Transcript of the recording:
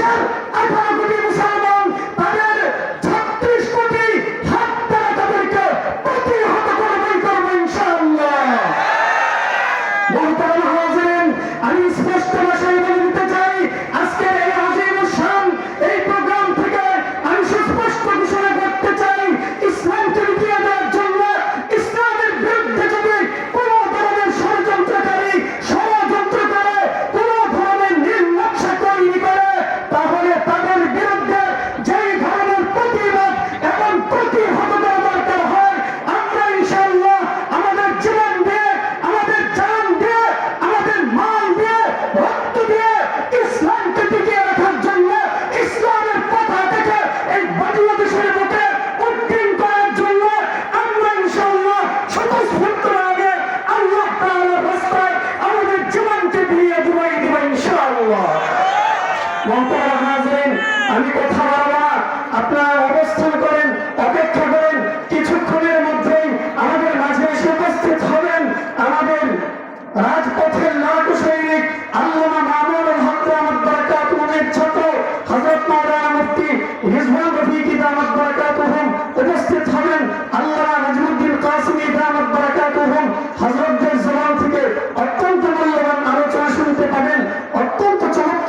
দেশের আঠারো কোটি করার জন্য আমরা ইনশাআল্লাহ স্বতঃস্ফূর্ত আগে আল্লাহ তাআলার রাস্তায় আমাদের জীবনকে দিয়ে ডুবাই দেব ইনশাআল্লাহ। মন্তব্য হাজরিন, আমি কথা বলব না।